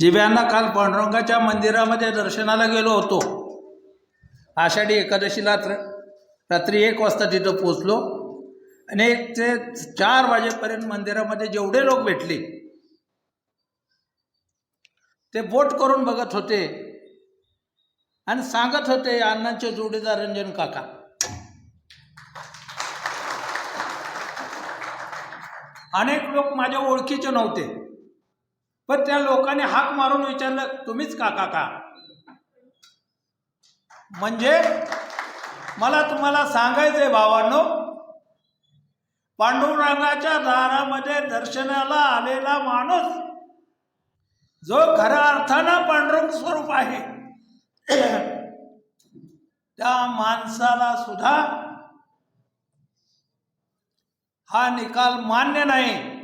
जिव्यांना काल पांडुरंगाच्या मंदिरामध्ये दर्शनाला गेलो होतो. आषाढी एकादशीला रात्री एक वाजता तिथं पोचलो आणि एक ते चार वाजेपर्यंत मंदिरामध्ये जेवढे लोक भेटले ते बोट करून बघत होते आणि सांगत होते अण्णांचे जोडीदार रंजन काका. अनेक लोक माझ्या ओळखीचे नव्हते. पण त्या लोकांनी हाक मारून विचारलं तुम्हीच काका? का म्हणजे मला तुम्हाला सांगायचंय भावांनो पांडुरंगाच्या दारामध्ये दर्शनाला आलेला माणूस जो खऱ्या अर्थानं पांडुरंग स्वरूप आहे त्या माणसाला सुद्धा हा निकाल मान्य नाही.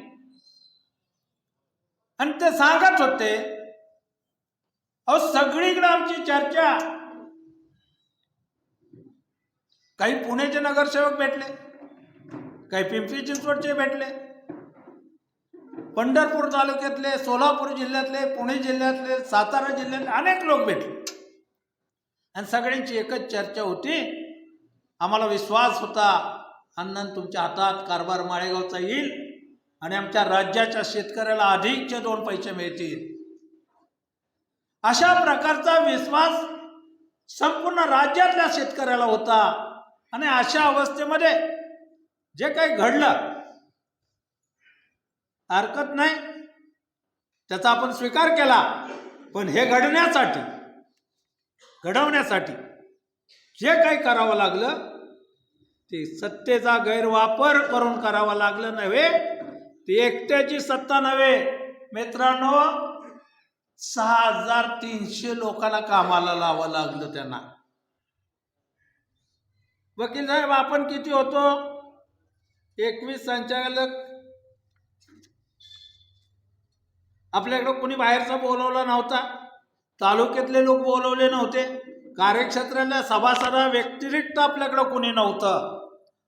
आणि ते सांगत होते अहो सगळीकडे आमची चर्चा. काही पुण्याचे नगरसेवक भेटले काही पिंपरी चिंचवडचे भेटले. पंढरपूर तालुक्यातले सोलापूर जिल्ह्यातले पुणे जिल्ह्यातले सातारा जिल्ह्यातले अनेक लोक भेटले. आणि सगळ्यांची एकच चर्चा होती आम्हाला विश्वास होता अण्णा तुमच्या हातात कारभार माळेगावचा येईल आणि आमच्या राज्याच्या शेतकऱ्याला अधिकचे दोन पैसे मिळतील. अशा प्रकारचा विश्वास संपूर्ण राज्यातल्या शेतकऱ्याला होता. आणि अशा अवस्थेमध्ये जे काही घडलं हरकत नाही. त्याचा आपण स्वीकार केला. पण हे घडण्यासाठी घडवण्यासाठी जे काही करावं लागलं ते सत्तेचा गैरवापर करून करावा लागलं नव्हे. ती एकट्याची सत्ता नव्हे. मित्रांनो सहा हजार तीनशे लोकांना कामाला लावावं लागलं त्यांना. वकील साहेब आपण किती होतो? एकवीस संचालक. आपल्याकडं कोणी बाहेरचा बोलवला नव्हता. तालुक्यातले लोक बोलवले नव्हते. कार्यक्षेत्रातल्या सभासदा व्यतिरिक्त आपल्याकडं कोणी नव्हतं.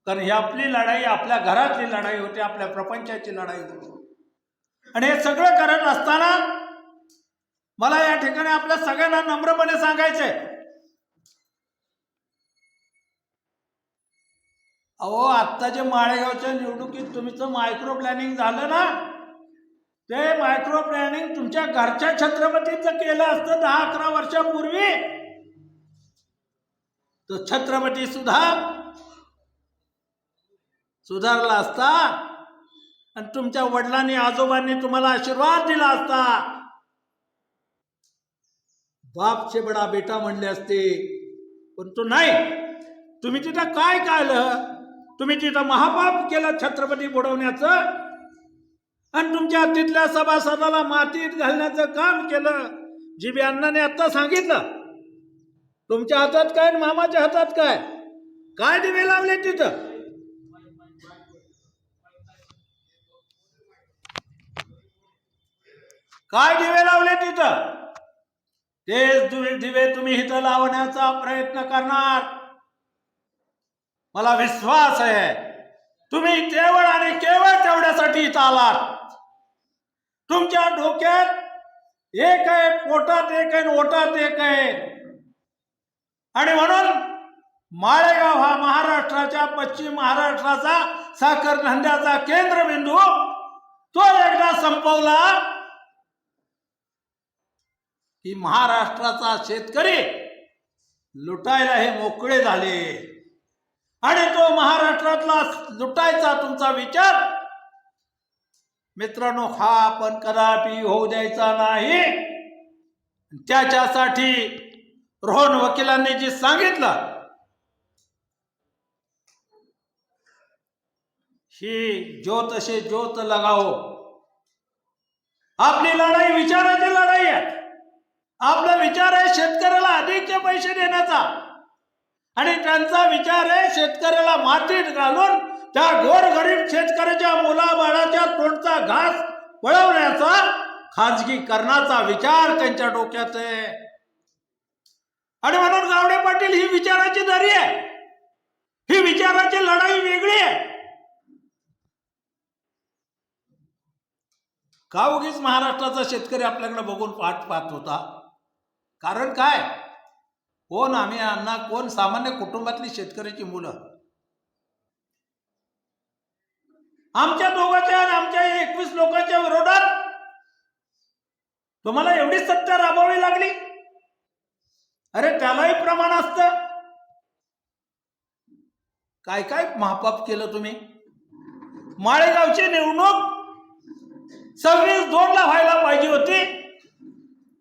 कारण ही आपली लढाई आपल्या घरातली लढाई होती आपल्या प्रपंचाची लढाई होती. आणि हे सगळं करत असताना मला या ठिकाणी आपल्या सगळ्यांना नम्रपणे सांगायचंय अहो आत्ता जे माळेगावच्या निवडणुकीत तुमचं मायक्रो प्लॅनिंग झालं ना ते मायक्रो प्लॅनिंग तुमच्या घरच्या छत्रपतीचं केलं असतं दहा अकरा वर्षापूर्वी. तो छत्रपती सुद्धा सुधारला असता आणि तुमच्या वडिलांनी आजोबांनी तुम्हाला आशीर्वाद दिला असता. बाप बडा बेटा म्हणले असते पण तो नाही. तुम्ही तिथं काय कायलं तुम्ही तिथं महापाप केलं छत्रपती बुडवण्याचं आणि तुमच्या तिथल्या सभासदाला मातीत घालण्याचं काम केलं. जी अण्णाने आता सांगितलं. तुमच्या हातात काय आणि मामाच्या हातात काय? काय दिवे लावले तिथं? काय दिवे लावले तिथं? तेच दिवे दिवे तुम्ही इथं लावण्याचा प्रयत्न करणार. मला विश्वास आहे. तुम्ही केवळ आणि केवळ तेवढ्यासाठी इथं आलात. तुमच्या डोक्यात एक आहे पोटात एक आहे ओटात एक आहे आणि म्हणून माळेगाव हा महाराष्ट्राच्या पश्चिम महाराष्ट्राचा साखर धंद्याचा केंद्रबिंदू तो एकदा संपवला. की महाराष्ट्राचा शेतकरी लुटायला हे मोकळे झाले. आणि तो महाराष्ट्रातला लुटायचा तुमचा विचार? मित्रांनो हा आपण कदापि होऊ द्यायचा नाही. त्याच्यासाठी रोहन वकिलांनी जे सांगितलं ही ज्योत असे ज्योत लगाओ. आपली लढाई विचाराची लढाई आपला विचार आहे शेतकऱ्याला अधिकचे पैसे देण्याचा. आणि त्यांचा विचार आहे शेतकऱ्याला मातीत घालून त्या गोरगरीब शेतकऱ्याच्या मुलाबाळाच्या तोंडचा घास पळवण्याचा खाजगीकरणाचा विचार त्यांच्या डोक्यात आहे. आणि म्हणून गावडे पाटील ही विचाराची दरी आहे. ही विचाराची लढाई वेगळी आहे. का उगीच महाराष्ट्राचा शेतकरी आपल्याकडे बघून पाठ पाहत होता? कारण काय? कोण आम्ही अण्णा कोण? सामान्य कुटुंबातली शेतकऱ्याची मुलं. आमच्या दोघांच्या आणि आमच्या एकवीस लोकांच्या विरोधात तुम्हाला एवढी सत्ता राबवावी लागली? अरे त्यालाही प्रमाण असतं. काय काय महापाप केलं तुम्ही? माळेगावची निवडणूक सव्वीस दोन ला व्हायला पाहिजे होती.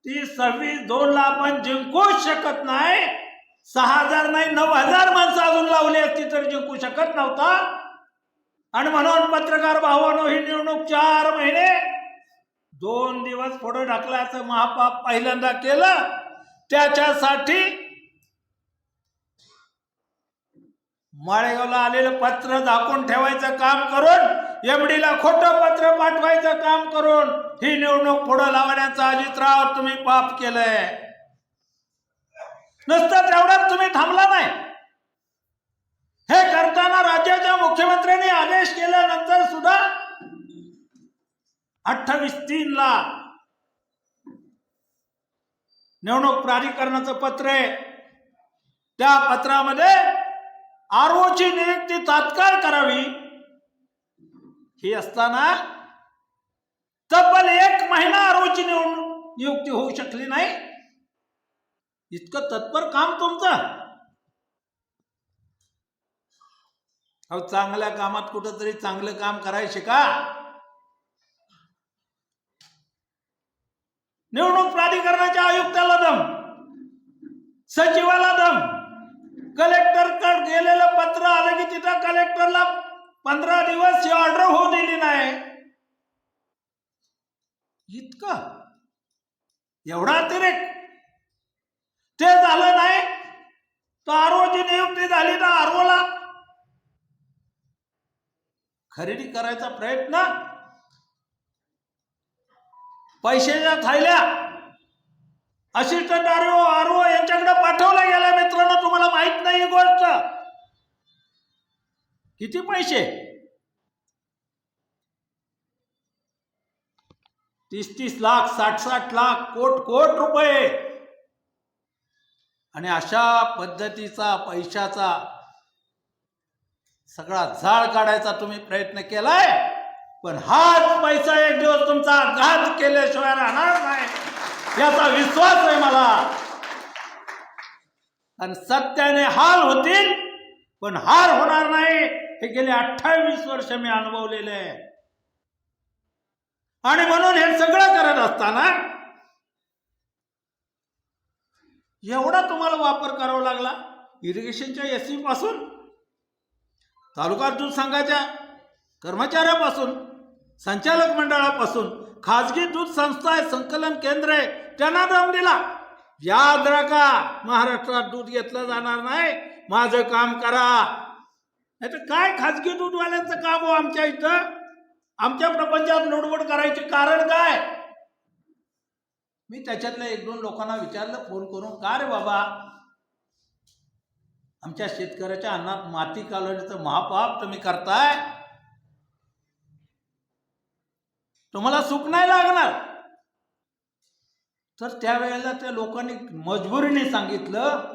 ती सव्वीस दोन ला आपण जिंकूच शकत नाही. सहा हजार नाही नऊ हजार माणसं अजून लावली असती तर जिंकू शकत नव्हता. आणि म्हणून पत्रकार भावानो ही निवडणूक चार महिने दोन दिवस पुढे ढकलायचं महापाप पहिल्यांदा केलं. त्याच्यासाठी माळेगावला आलेलं पत्र झाकून ठेवायचं काम करून एमडीला खोटं पत्र पाठवायचं काम करून ही निवडणूक पुढं लावण्याचा अजितराव तुम्ही पाप केलंय. नुसतं तेवढ्यात तुम्ही थांबला नाही. हे करताना राज्याच्या मुख्यमंत्र्यांनी आदेश केल्यानंतर सुद्धा अठ्ठावीस तीन ला निवडणूक प्राधिकरणाचं पत्र आहे. त्या पत्रामध्ये आरओची नियुक्ती तात्काळ करावी. हे असताना तब्बल एक महिना आरोची निवडून नियुक्ती होऊ शकली नाही. इतकं तत्पर काम तुमचं. अहो चांगल्या कामात कुठंतरी चांगलं काम करायचे का? निवडणूक प्राधिकरणाच्या आयुक्ताला दम सचिवाला दम कलेक्टरकडे गेलेलं पत्र आलं की तिथं कलेक्टरला पंधरा दिवस ही ऑर्डर होऊ दिली नाही. इतकं? एवढा अतिरेक? ते झालं नाही. तर आरोची नियुक्ती झाली तर आरोला. खरेदी करायचा प्रयत्न? पैशाच्या थायल्या. असिस्टंट आरो आरो यांच्याकडे पाठवला गेला मित्रांनो तुम्हाला माहीत नाही ही गोष्ट. किती पैसे? तीस तीस लाख साठ साठ लाख कोट कोट रुपये. आणि अशा पद्धतीचा पैशाचा सगळा झाड काढायचा तुम्ही प्रयत्न केलाय पण हाच पैसा एक दिवस तुमचा घात केल्याशिवाय राहणार नाही. याचा विश्वास आहे मला. आणि सत्याने हाल होतील पण हार होणार नाही. हे गेले अठ्ठावीस वर्ष मी अनुभवलेले आहे. आणि म्हणून हे सगळं करत असताना एवढा तुम्हाला वापर करावा लागला इरिगेशनच्या एसपासून तालुका दूध संघाच्या कर्मचाऱ्यापासून संचालक मंडळापासून खाजगी दूध संस्था आहे संकलन केंद्र आहे त्यांना दम दिला. याद राखा महाराष्ट्रात दूध घेतलं जाणार नाही माझं काम करा. नाही तर काय खाजगी दूधवाल्यांचं काम हो आमच्या इथं? आमच्या प्रपंचात लोडवड करायचे कारण काय? मी त्याच्यातल्या एक दोन लोकांना विचारलं फोन करून का रे बाबा? आमच्या शेतकऱ्याच्या अन्नात माती कालवण्याचं महापाप तुम्ही करताय? तुम्हाला सुख नाही लागणार. तर त्यावेळेला त्या लोकांनी मजबुरीने सांगितलं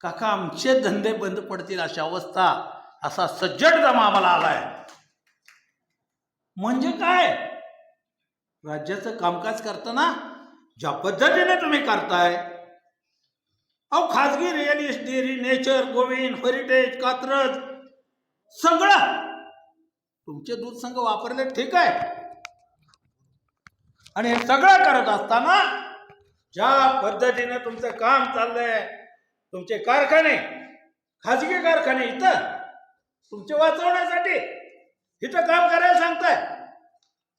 काका आमचे धंदे बंद पडतील अशा अवस्था असा सज्जड जमा आम्हाला आलाय. म्हणजे काय? राज्याचं कामकाज करताना ज्या पद्धतीने तुम्ही करताय अहो खाजगी Real Dairy Nature Govind Heritage Katraj सगळं तुमचे दूध संघ वापरले ठीक आहे. आणि हे सगळं करत असताना ज्या पद्धतीने तुमचं काम चाललंय तुमचे कारखाने खाजगी कारखाने इथं तुमचे वाचवण्यासाठी इथं काम करायला सांगताय.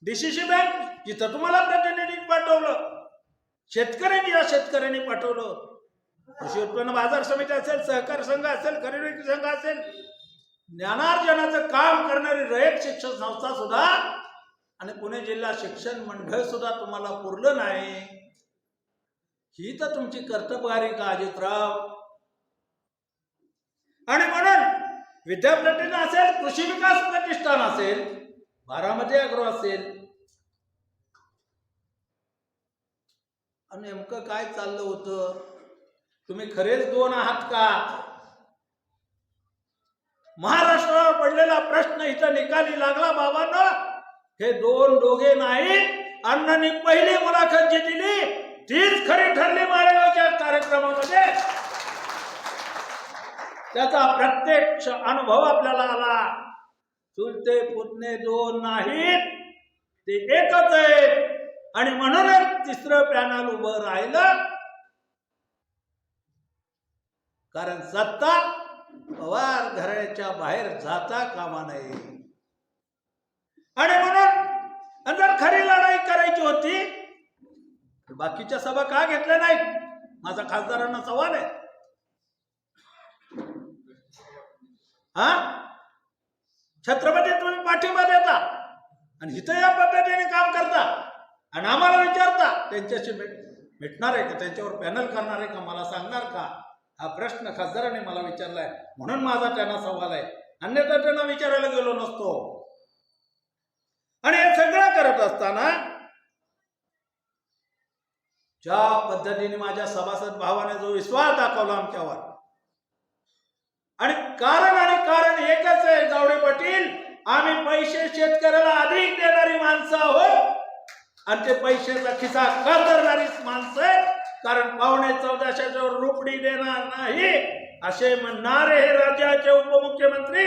डीसीसी बँक इथं तुम्हाला प्रतिनिधी पाठवलं. शेतकऱ्यांनी या शेतकऱ्यांनी पाठवलं. कृषी उत्पन्न बाजार समिती असेल सहकार संघ असेल खरेदी संघ असेल ज्ञानार्जनाचं काम करणारी रयत शिक्षण संस्था सुद्धा आणि पुणे जिल्हा शिक्षण मंडळ सुद्धा तुम्हाला पुरलं नाही. ही तर तुमची कर्तबगारी का अजितराव? आणि म्हणून विद्यापीठ असेल कृषी विकास प्रतिष्ठान असेल बारामती अग्रो असेल. नेमकं काय चाललं होतं? तुम्ही खरेच दोन आहात का? महाराष्ट्रावर पडलेला प्रश्न इथं निकाली लागला बाबांना. हे दोन दोघे नाही. अण्णांनी पहिली मुलाखत जी दिली तीच खरी ठरली मारेगावच्या कार्यक्रमामध्ये. त्याचा प्रत्यक्ष अनुभव आपल्याला आला. चुलते पुतणे दोन नाहीत ते एकच आहेत. आणि म्हणूनच तिसरं पॅनल उभं राहिलं. कारण सत्ता पवार घराच्या बाहेर जाता कामा नये. आणि म्हणून जर खरी लढाई करायची होती बाकीच्या सभा का घेतल्या नाहीत? माझा खासदारांना सवाल आहे. हा? छत्रपती तुम्ही पाठिंबा देता आणि इथं या पद्धतीने काम करता आणि आम्हाला विचारता त्यांच्याशी भेट भेटणार आहे का? त्यांच्यावर पॅनल करणार आहे का? मला सांगणार का? हा प्रश्न खासदाराने मला विचारलाय. म्हणून माझा त्यांना सवाल आहे. अन्यथा त्यांना विचारायला गेलो नसतो. आणि हे सगळं करत असताना ज्या पद्धतीने माझ्या सभासद भावाने जो विश्वास दाखवला आमच्यावर आणि कारण आणि कारण एकच पाटील आम्ही पैसे शेतकऱ्याला अधिक देणारी माणसं आहोत. आणि ते पैशाचा खिसा करणारी माणसं आहेत. कारण पावणे चौदाशेच्या वर रुपडी देणार नाही असे म्हणणारे हे राज्याचे उपमुख्यमंत्री.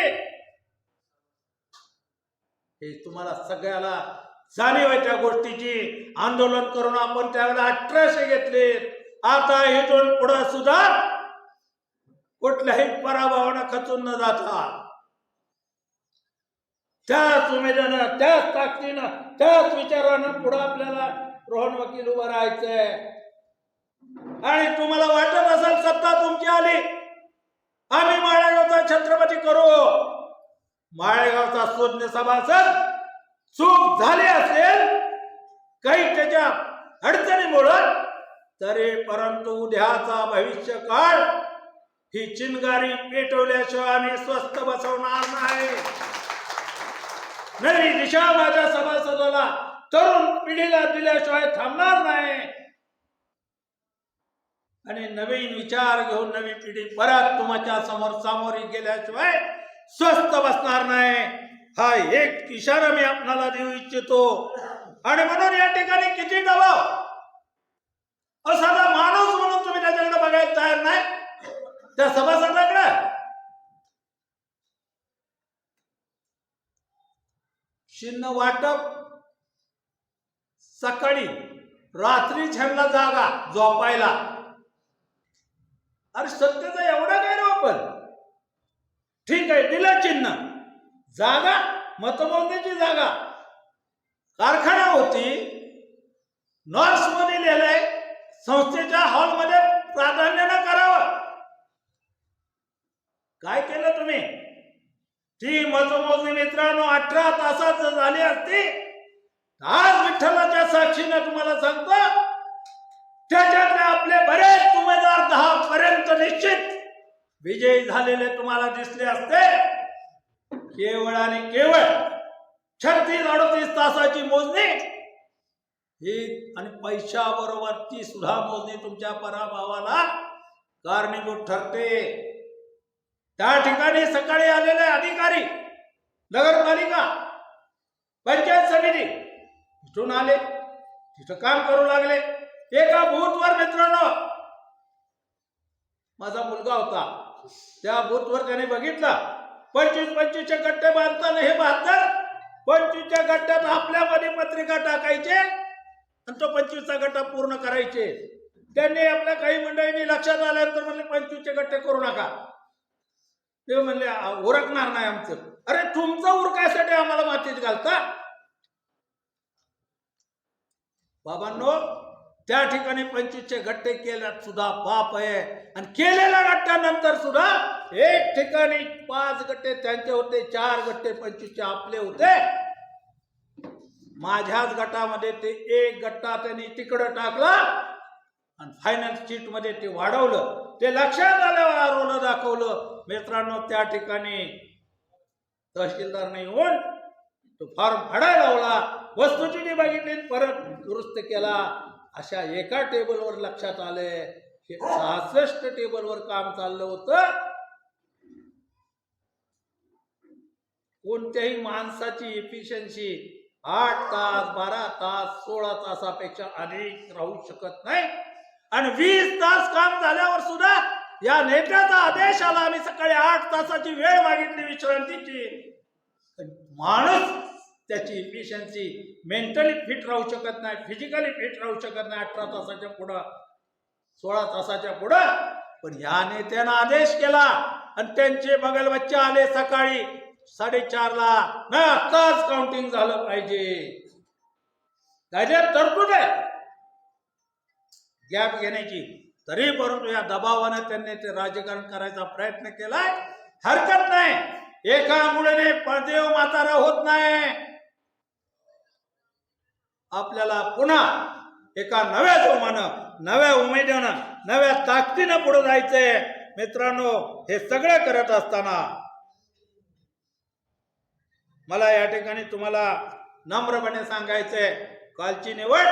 हे तुम्हाला सगळ्याला जाणीव आहे त्या गोष्टीची आंदोलन करून आपण त्यावेळेला अठराशे घेतले. आता इथून पुढं सुद्धा कुठल्याही पराभवानं खचून न जाता. त्याच उमेदानं त्याच ताकदीनं त्याच विचारानं पुढं आपल्याला रोहन वकील उभं राहायचंय. आणि तुम्हाला वाटत असेल सत्ता तुमची आली आम्ही माळेगावचा छत्रपती करू. माळेगावचा सुज्ञ सभासद चूक झाली असेल काही त्याच्या अडचणीमुळं तरी परंतु उद्याचा भविष्य काळ ही चिनगारी पेटवल्याशिवाय आम्ही स्वस्त बसवणार नाही. नवी दिशा माझ्या सभासदाला तरुण पिढीला दिल्याशिवाय थांबणार नाही. आणि नवीन विचार घेऊन नवी पिढी परत तुमच्यासमोर सामोरी गेल्याशिवाय स्वस्त बसणार नाही. हा एक इशारा मी आपणाला देऊ इच्छितो. आणि म्हणून या ठिकाणी किती दबाव? असा माणूस म्हणून तुम्ही त्याच्याकडे बघायला तयार नाही. त्या सभासदाकडे चिन्ह वाटप. सकाळी रात्री छानला जागा झोपायला. अरे सत्तेचा एवढा आपण? ठीक आहे दिलं चिन्ह. जागा मतमोजणीची जागा. कारखाना होती. नॉर्समध्ये लिहिलंय संस्थेच्या हॉलमध्ये प्राधान्यानं करावं. काय केलं तुम्ही? ती मतमोजणी मित्रांनो अठरा तासात झाली असती. आज विठ्ठलाच्या साक्षीने तुम्हाला सांगतो त्याच्यातले आपले बरेच उमेदवार दहा पर्यंत निश्चित विजयी झालेले तुम्हाला दिसले असते. केवळ आणि केवळ छत्तीस अडतीस तासाची मोजणी. ही आणि पैशाबरोबर ती सुद्धा मोजणी तुमच्या पराभवाला कारणीभूत ठरते. त्या ठिकाणी सकाळी आलेले अधिकारी नगरपालिका पंचायत समिती तिथून आले. तिथं काम करू लागले. एका बूथवर मित्रांनो माझा मुलगा होता. त्या बूथवर त्याने बघितला. पंचवीस पंचवीसचे गट्टे बांधताना हे बांधतात. पंचवीसच्या गट्ट्यात आपल्यामध्ये पत्रिका टाकायचे आणि तो पंचवीसचा गट्टा पूर्ण करायचे. त्यांनी आपल्या काही मंडळींनी लक्षात आल्यानंतर म्हणले पंचवीसचे गट्टे करू नका. ते म्हणले उरकणार नाही आमचं. अरे तुमचं उरकायसाठी आम्हाला मातीत घालता? बाबांनो त्या ठिकाणी पंचवीसचे गट्टे केल्यात सुद्धा पाप आहे. आणि केलेल्या गट्ट्यानंतर सुद्धा एक ठिकाणी पाच गट्टे त्यांचे होते चार गट्टे पंचवीसचे आपले होते. माझ्याच गटामध्ये ते एक गट्टा त्यांनी तिकडं टाकला. आणि फायनल सीटमध्ये ते वाढवलं. ते लक्षात आल्यावर आरोला दाखवलं मित्रांनो त्या ठिकाणी तहसीलदारने येऊन तो फॉर्म फाडायला लावला. वस्तुस्थिती बघितली परत दुरुस्त केला. अशा एका टेबलवर लक्षात आले. हे सहासष्ट टेबलवर काम चाललं होतं. कोणत्याही माणसाची एफिशियन्सी आठ तास बारा तास सोळा तासापेक्षा अधिक राहू शकत नाही. आणि वीस तास काम झाल्यावर सुद्धा या नेत्याचा आदेश आला. आम्ही सकाळी आठ तासाची वेळ मागितली विश्रांतीची. माणूस त्याची इफिशियन्सी मेंटली फिट राहू शकत नाही फिजिकली फिट राहू शकत नाही अठरा तासाच्या पुढं सोळा तासाच्या पुढं. पण या नेत्यानं आदेश केला आणि त्यांचे बगल बच्चे आले सकाळी साडेचारला नाही आत्ताच काउंटिंग झालं पाहिजे. कायद्यात तरतूद आहे. गॅप घेण्याची. तरी परंतु या दबावानं त्यांनी ते राजकारण करायचा प्रयत्न केलाय. हरकत नाही. एका मुळे पदेव म्हातारा होत नाही. आपल्याला पुन्हा एका नव्या जोमानं नव्या उमेदीनं नव्या ताकदीनं पुढे जायचंय. मित्रांनो हे सगळं करत असताना मला या ठिकाणी तुम्हाला नम्रपणे सांगायचंय कालची निवड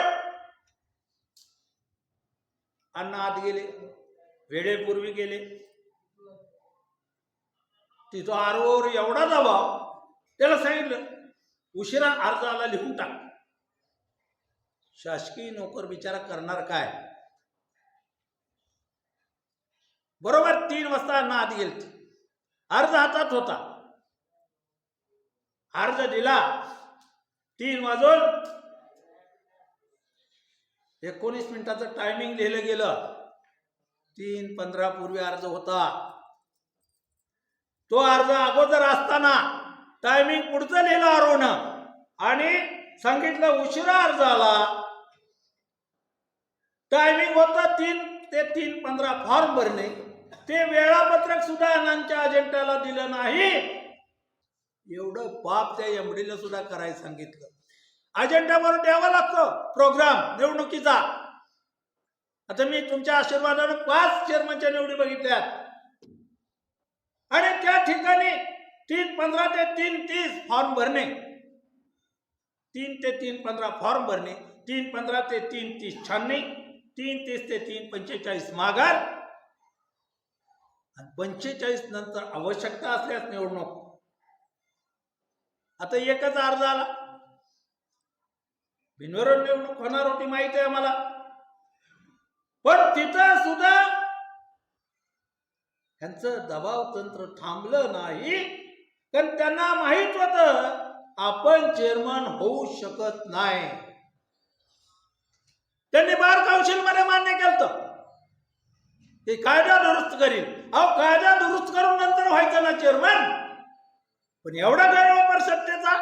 अण्णा आत गेले. वेळेपूर्वी गेले. तिथं आरोवर एवढा दबाव त्याला सांगितलं उशिरा अर्जाला लिहून टाक. शासकीय नोकर बिचारा करणार काय? बरोबर तीन वाजता अण्णा आत गेले अर्ज हातात होता. अर्ज दिला. तीन वाजून एकोणीस मिनिटाचं टायमिंग लिहिलं गेलं. तीन पंधरा पूर्वी अर्ज होता. तो अर्ज अगोदर असताना टायमिंग पुढचं लिहिलं आरोन आणि सांगितलं उशिरा अर्ज आला. टायमिंग होतं तीन ते तीन पंधरा फॉर्म भरणे ते वेळापत्रक सुद्धा अण्णांच्या अजेंडाला दिलं नाही. एवढं पाप त्या एमडीला सुद्धा करायला सांगितलं. अजेंड्यावरून द्यावा लागतो. प्रोग्राम निवडणुकीचा. आता मी तुमच्या आशीर्वादानं पाच चेअरमनच्या निवडी बघितल्या आणि त्या ठिकाणी तीन पंधरा ते तीन तीस फॉर्म भरणे. तीन ते तीन पंधरा फॉर्म भरणे. तीन पंधरा ते तीन तीस छाननी. तीन तीस ते तीन पंचेचाळीस माघार. आणि पंचेचाळीस नंतर आवश्यकता असल्यास निवडणूक. आता एकच अर्ज आला. बिनविरोध निवडणूक होणार होती माहिती आहे मला पण तिथं सुद्धा ह्यांचं दबाव तंत्र थांबलं नाही. कारण त्यांना माहीत होत आपण चेअरमन होऊ शकत नाही. त्यांनी बार काउन्सिलमध्ये मान्य केलं ते कायदा दुरुस्त करील अहो कायदा दुरुस्त करून नंतर व्हायचं ना चेअरमन पण एवढा गैरवापर सत्तेचा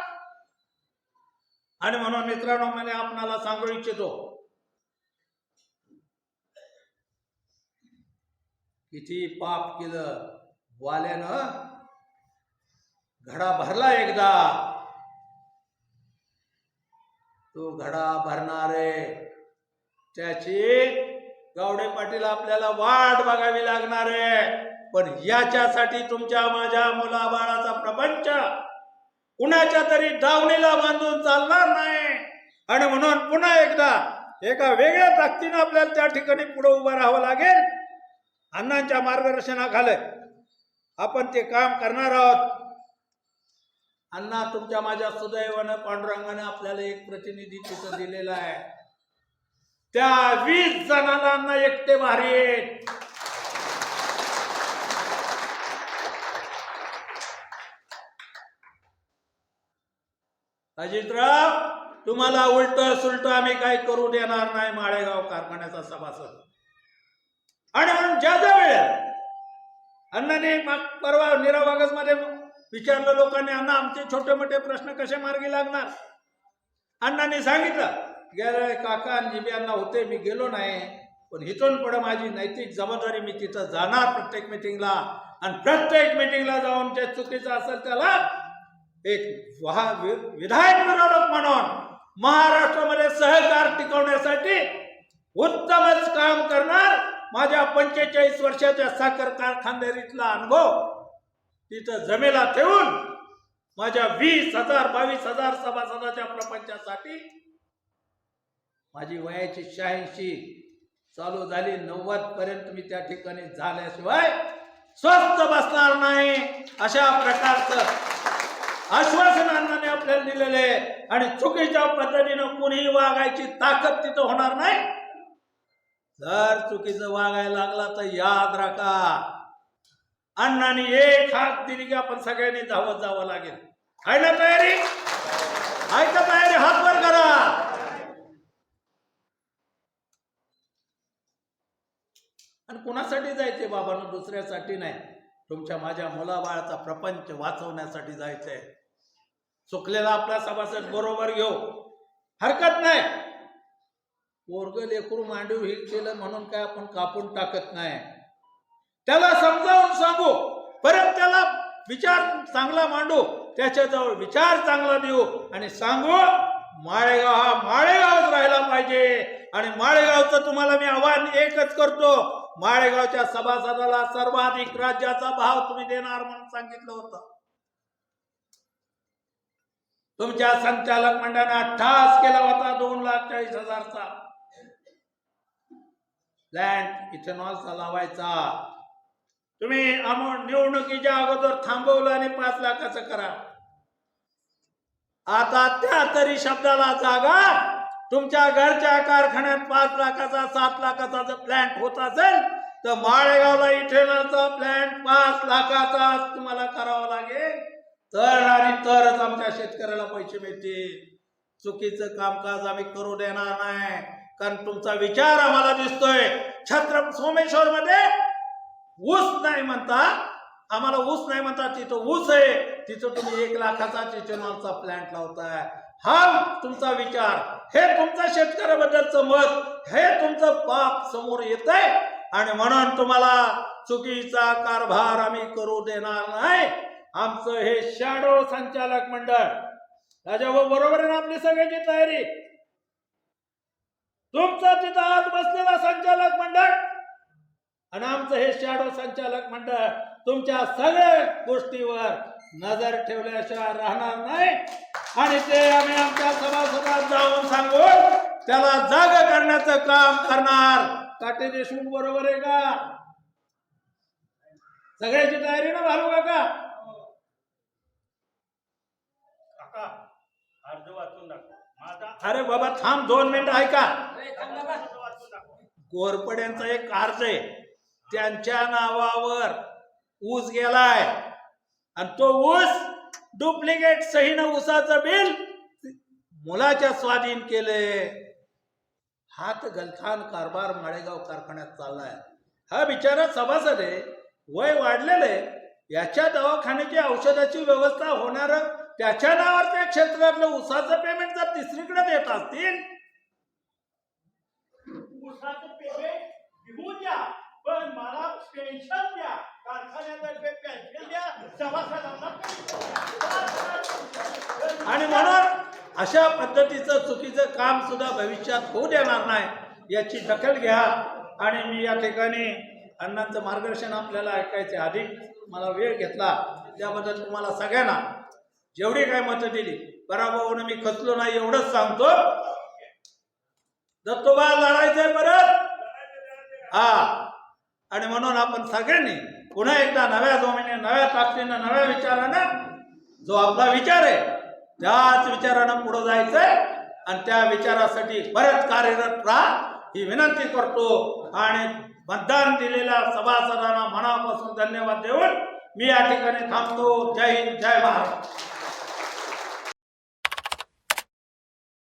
आणि म्हणून मित्रांनो मी आपणाला सांगू इच्छितो किती पाप केलं. वाल्यानं घडा भरला एकदा. तो घडा भरणारे त्याची गावडे पाटील आपल्याला वाट बघावी लागणार. आहे पण याच्यासाठी तुमच्या माझ्या मुलाबाळाचा प्रपंच कुणाच्या तरी दावणीला बांधून चालणार नाही. आणि म्हणून पुन्हा एकदा एका वेगळ्या ताकदीनं आपल्याला त्या ठिकाणी पुढे उभं राहावं लागेल. अण्णांच्या मार्गदर्शनाखाली आपण ते काम करणार आहोत. अण्णा तुमच्या माझ्या सुदैवानं पांडुरंगाने आपल्याला एक प्रतिनिधी तिथं दिलेला आहे. त्या वीस जणांना एकटे भारी आहेत अजितराव तुम्हाला उलट सुलट आम्ही काही करू देणार नाही माळेगाव कारखान्याचा सभासद. आणि म्हणून ज्या ज्या वेळेला अण्णाने परवा नीरवमध्ये विचारलं लोकांनी अण्णा आमचे छोटे मोठे प्रश्न कसे मार्गी लागणार? अण्णाने सांगितलं गेले काका आणि जिबी अण्णा होते मी गेलो नाही पण इथून पुढे माझी नैतिक जबाबदारी मी तिथं जाणार प्रत्येक मिटिंगला आणि प्रत्येक मिटिंगला जाऊन जे चुकीचं असेल त्याला एक विधायक विरोधक म्हणून महाराष्ट्रामध्ये सहकार टिकवण्यासाठी उत्तमच काम करणार माझ्या पंचेचाळीस वर्षाच्या साखर कारखानदारीतला अनुभव. तिथं जमेला ठेवून माझ्या वीस हजार बावीस हजार सभासदाच्या प्रपंचासाठी माझी वयाची शहाऐंशी चालू झाली नव्वद पर्यंत मी त्या ठिकाणी झाल्याशिवाय स्वस्त बसणार नाही अशा प्रकारचं आश्वासन अण्णाने आपल्याला दिलेले आहे. आणि चुकीच्या पद्धतीनं कुणीही वागायची ताकद तिथं होणार नाही. जर चुकीचं वागायला लागला तर याद राखा. अण्णाने एक हात दिली की आपण सगळ्यांनी धावत जावं लागेल. आहे ना तयारी? आहे का तयारी? हात वर करा. आणि कुणासाठी जायचे बाबांना? दुसऱ्यासाठी नाही. तुमच्या माझ्या मुलाबाळाचा प्रपंच वाचवण्यासाठी जायचंय. चुकलेला आपला सभासद बरोबर घेऊ. हरकत नाही. पोरग लेकरू मांडू हिल केलं म्हणून काय आपण कापून टाकत नाही. त्याला समजावून सांगू. परत त्याला विचार चांगला मांडू. त्याच्याजवळ विचार चांगला देऊ. आणि सांगू माळेगाव हा माळेगावच राहिला पाहिजे. आणि माळेगावचं तुम्हाला मी आव्हान एकच करतो. माळेगावच्या सभासदाला सर्वाधिक राज्याचा भाव तुम्ही देणार म्हणून सांगितलं होतं. तुमच्या संचालक मंडळाने ठास केला होता दोन लाख चाळीस हजारचा. प्लॅन्ट इथेनॉलचा लावायचा. तुम्ही निवडणुकीच्या अगोदर थांबवलं आणि पाच लाखाचं करा. आता त्या तरी शब्दाला जागा तुमच्या घरच्या कारखान्यात पाच लाखाचा सात लाखाचा जर प्लॅन्ट होत असेल तर माळेगावला इथेनॉलचा प्लॅन्ट पाच लाखाचा तुम्हाला करावा लागेल. तर आणि तरच आमच्या शेतकऱ्याला पैसे मिळतील. चुकीचं कामकाज आम्ही करू देणार नाही. कारण तुमचा विचार आम्हाला दिसतोय. छत्र सोमेश्वर मध्ये ऊस नाही म्हणता आम्हाला ऊस नाही म्हणता तिथं ऊस आहे. तिचं तुम्ही एक लाखाचा इथेनॉलचा प्लॅन्ट लावताय. हा तुमचा विचार. हे तुमचं शेतकऱ्याबद्दलचं मत हे तुमचं पाप समोर येत आहे आणि म्हणून तुम्हाला चुकीचा कारभार आम्ही करू देणार नाही. आमचं हे शॅडो संचालक मंडळ. राजा बरोबर आहे ना आपली सगळ्याची तयारी? तुमचं तिथं आज बसलेला संचालक मंडळ आणि आमचं हे शॅडो संचालक मंडळ तुमच्या सगळ्या गोष्टीवर नजर ठेवल्याशिवाय राहणार नाही. आणि ते आम्ही आमच्या सभासदात जाऊन सांगून त्याला जाग करण्याचं काम करणार. काटे देशमुख बरोबर आहे का? सगळ्याची तयारी ना भालू काका? वाचून दाखव. अरे बाबा थांब दोन मिनिट ऐका. गोरपड्यांचा एक अर्ज आहे. त्यांच्या नावावर ऊस गेलाय. आणि तो ऊस डुप्लिकेट सहीनं ऊसाचं बिल मुलाच्या स्वाधीन केले. हात गलथान कारभार माळेगाव कारखान्यात चाललाय. हा बिचारा सभासद आहे वय वाढलेले याच्या दवाखान्याची औषधाची व्यवस्था होणार त्याच्या नावावर त्या क्षेत्रातलं उसाचं पेमेंट जर तिसरीकडे देत असतील. पेमेंट घेऊन द्या पण मला पेन्शन द्या. कारखान्यातर्फे द्या सभासदांना आणि म्हणून अशा पद्धतीचं चुकीचं काम सुद्धा भविष्यात होऊ देणार नाही याची दखल घ्या. आणि मी या ठिकाणी अण्णांचं मार्गदर्शन आपल्याला ऐकायचे आधी मला वेळ घेतला त्याबद्दल तुम्हाला सगळ्यांना जेवढी काय मतं दिली पराभवानं मी खचलो नाही एवढंच सांगतो. दत्तोबा लढायचंय परत? हा. आणि म्हणून आपण सगळ्यांनी पुन्हा एकदा नव्या जोमीने नव्या ताकदीनं नव्या विचारानं जो आपला विचार आहे त्याच विचारानं पुढे जायचंय आणि त्या विचारासाठी परत कार्यरत राहा ही विनंती करतो. आणि मतदान दिलेल्या सभासदांना मनापासून धन्यवाद देऊन मी या ठिकाणी थांबतो. जय हिंद जय भारत.